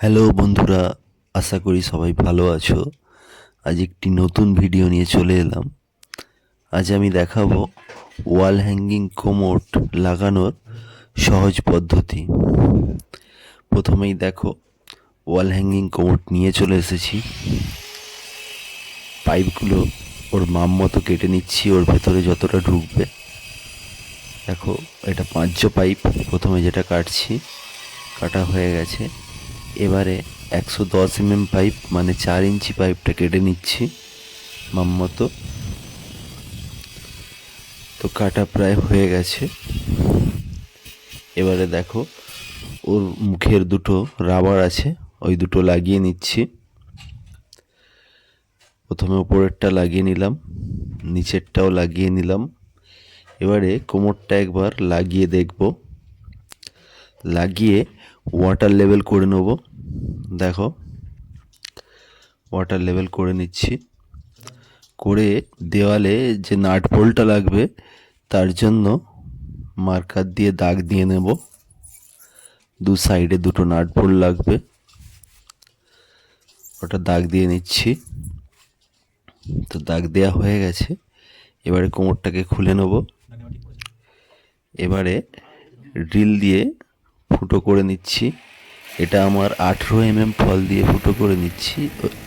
Hello বন্ধুরা, আশা করি সবাই ভালো আছো। আজ একটি নতুন ভিডিও নিয়ে চলে এলাম। আজ আমি দেখাবো ওয়াল হ্যাঙ্গিং কোমোট লাগানোর সহজ পদ্ধতি। প্রথমেই দেখো, ওয়াল হ্যাঙ্গিং কোমোট নিয়ে চলে এসেছি। পাইপগুলো ওর মাম মতো কেটে নিচ্ছি, ওর ভেতরে যতটা ঢুকবে। দেখো, এটা পাঁচশো পাইপ, প্রথমে যেটা কাটছি, কাটা হয়ে গেছে। এবারে একশো দশ এমএম পাইপ মানে চার ইঞ্চি পাইপটা কেটে নিচ্ছি মাম মতো তো কাটা প্রায় হয়ে গেছে। এবারে দেখো, ওর মুখের দুটো রাবার আছে, ওই দুটো লাগিয়ে নিচ্ছি। প্রথমে ওপরেরটা লাগিয়ে নিলাম, নিচেরটাও লাগিয়ে নিলাম। এবারে কোমরটা একবার লাগিয়ে দেখব। লাগিয়ে ওয়াটার লেভেল করে নেব। দেখো ওয়াটার লেভেল করে নিচ্ছি। করে দেওয়ালে যে নাট বোল্টটা লাগবে, তার জন্য মার্কার দিয়ে দাগ দিয়ে নেব। দু সাইডে দুটো নাট বোল্ট লাগবে। ওটা দাগ দিয়ে নিচ্ছি। তো দাগ দেওয়া হয়ে গেছে। এবারে কোমরটাকে খুলে নেব। এবারে ড্রিল দিয়ে ফুটো করে নিচ্ছি। এটা আমার আঠেরো এমএম ফল দিয়ে ফুটো করে নিচ্ছি।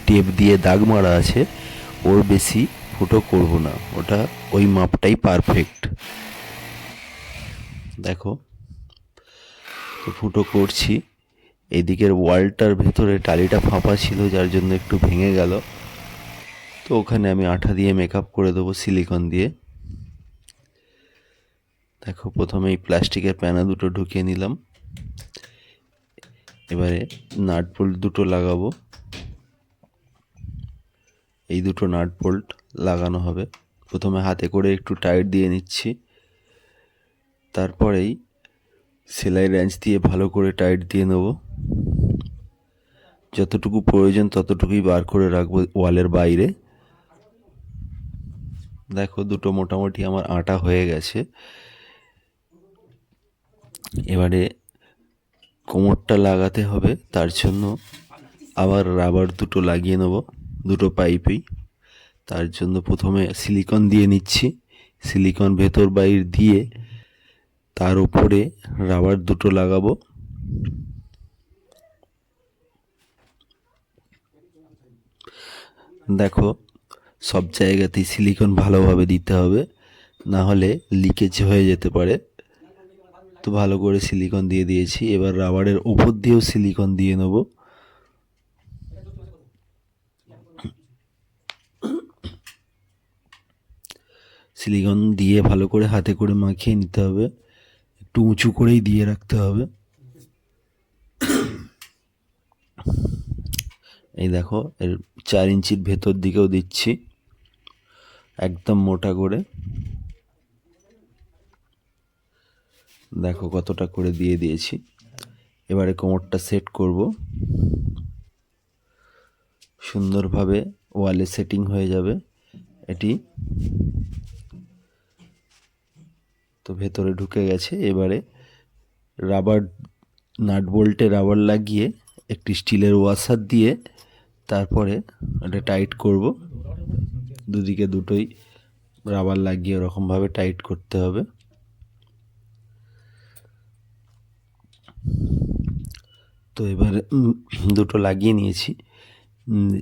টেপ দিয়ে দাগ মারা আছে। ওর বেশি ফুটো করব না। ওটা ওই মাপটাই পারফেক্ট দেখো, তো ফুটো করছি। এদিকের ওয়ালটার ভেতরে টালিটা ফাঁপা ছিল, যার জন্য একটু ভেঙে গেল। তো ওখানে আমি আঠা দিয়ে মেকআপ করে দেবো সিলিকন দিয়ে। দেখো, প্রথমে এই প্লাস্টিকের প্যানা দুটো ঢুকিয়ে নিলাম। এবারে নাট বোল্ট দুটো লাগাবো। এই দুটো নাট বোল্ট লাগানো হবে। প্রথমে হাতে করে একটু টাইট দিয়ে নিচ্ছি। তারপরেই সেলাই রেঞ্চ দিয়ে ভালো করে টাইট দিয়ে নেব। যতটুকু প্রয়োজন ততটুকুই বার করে রাখব ওয়ালের বাইরে। দেখো দুটো মোটামুটি আমার আটা হয়ে গেছে। এবারে কোমরটা লাগাতে হবে, তার জন্য আবার রাবার দুটো লাগিয়ে নেব, দুটো পাইপেই। তার জন্য প্রথমে সিলিকন দিয়ে নিচ্ছি। সিলিকন ভেতর বাইর দিয়ে তার উপরে রাবার দুটো লাগাবো। দেখো, সব জায়গাতেই সিলিকন ভালোভাবে দিতে হবে, না হলে লিকেজ হয়ে যেতে পারে। তো ভালো করে সিলিকন দিয়ে দিয়েছি। এবার রাবারের ওপর দিয়েও সিলিকন দিয়ে নেব। সিলিকন দিয়ে ভালো করে হাতে করে মাখিয়ে নিতে হবে। একটু উঁচু করেই দিয়ে রাখতে হবে। এই দেখো, এর চার ইঞ্চির ভেতর দিকেও দিচ্ছি। একদম মোটা করে। দেখো কতটা করে দিয়ে দিয়েছি। এবারে কোমরটা সেট করব। সুন্দরভাবে ওয়ালে সেটিং হয়ে যাবে এটি। তো ভেতরে ঢুকে গেছে। এবারে রাবার নাট বোল্টে রাবার লাগিয়ে একটি স্টিলের ওয়াশার দিয়ে তারপরে এটা টাইট করব। দুদিকে দুটোই রাবার লাগিয়ে ওরকমভাবে টাইট করতে হবে। তো এবারে দুটো লাগিয়ে নিয়েছি।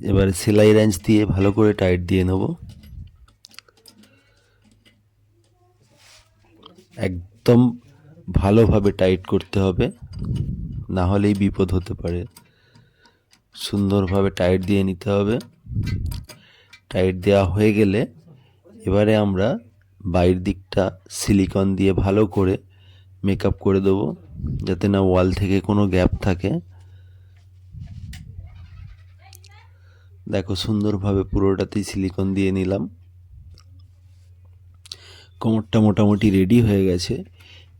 এবারে সেলাই রেঞ্চ দিয়ে ভালো করে টাইট দিয়ে নেব। একদম ভালোভাবে টাইট করতে হবে, না হলেই বিপদ হতে পারে। সুন্দরভাবে টাইট দিয়ে নিতে হবে। টাইট দেওয়া হয়ে গেলে এবারে আমরা বাইরের দিকটা সিলিকন দিয়ে ভালো করে মেকআপ করে দেবো, যাতে না ওয়াল থেকে কোনো গ্যাপ থাকে। দেখো, সুন্দরভাবে পুরোটাতেই সিলিকন দিয়ে নিলাম। কোমরটা মোটামুটি রেডি হয়ে গেছে।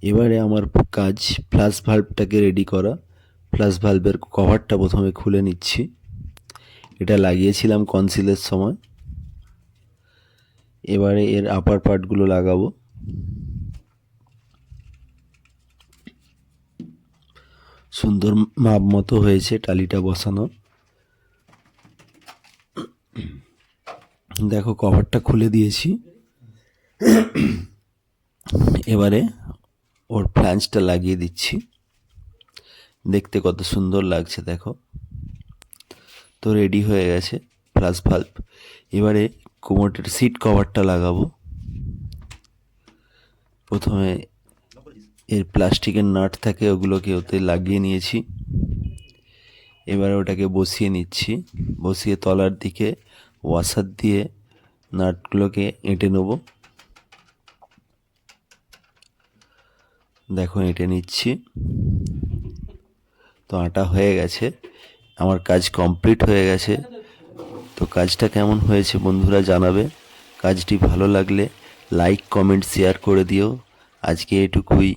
এবারে আমার কাজ ফ্লাশ ভাল্বটাকে রেডি করা। ফ্লাশ ভাল্বের কভারটা প্রথমে খুলে নিচ্ছি। এটা লাগিয়েছিলাম কনসিলের সময়। এবারে এর আপার পার্টগুলো লাগাবো। সুন্দর মাপ মতো হয়েছে টালিটা বসানো। দেখো, কভারটা খুলে দিয়েছি। এবারে ওর ফ্ল্যাঞ্চটা লাগিয়ে দিচ্ছি। দেখতে কত সুন্দর লাগছে, দেখো। তো রেডি হয়ে গেছে ফ্লাস ভাল্ব এবারে কোমোটের সিট কভারটা লাগাবো। প্রথমে এর প্লাস্টিকের নাট থাকে, ওগুলোকে ওতে লাগিয়ে নিয়েছি। এবারে ওটাকে বসিয়ে নিচ্ছি। বসিয়ে তলার দিকে ওয়াশার দিয়ে নাটগুলোকে এঁটে নেব। দেখো, এঁটে নিচ্ছি। তো আটা হয়ে গেছে। আমার কাজ কমপ্লিট হয়ে গেছে। তো কাজটা কেমন হয়েছে বন্ধুরা জানাবে। কাজটি ভালো লাগলে লাইক, কমেন্ট, শেয়ার করে দিও। আজকে এটুকুই।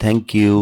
Thank you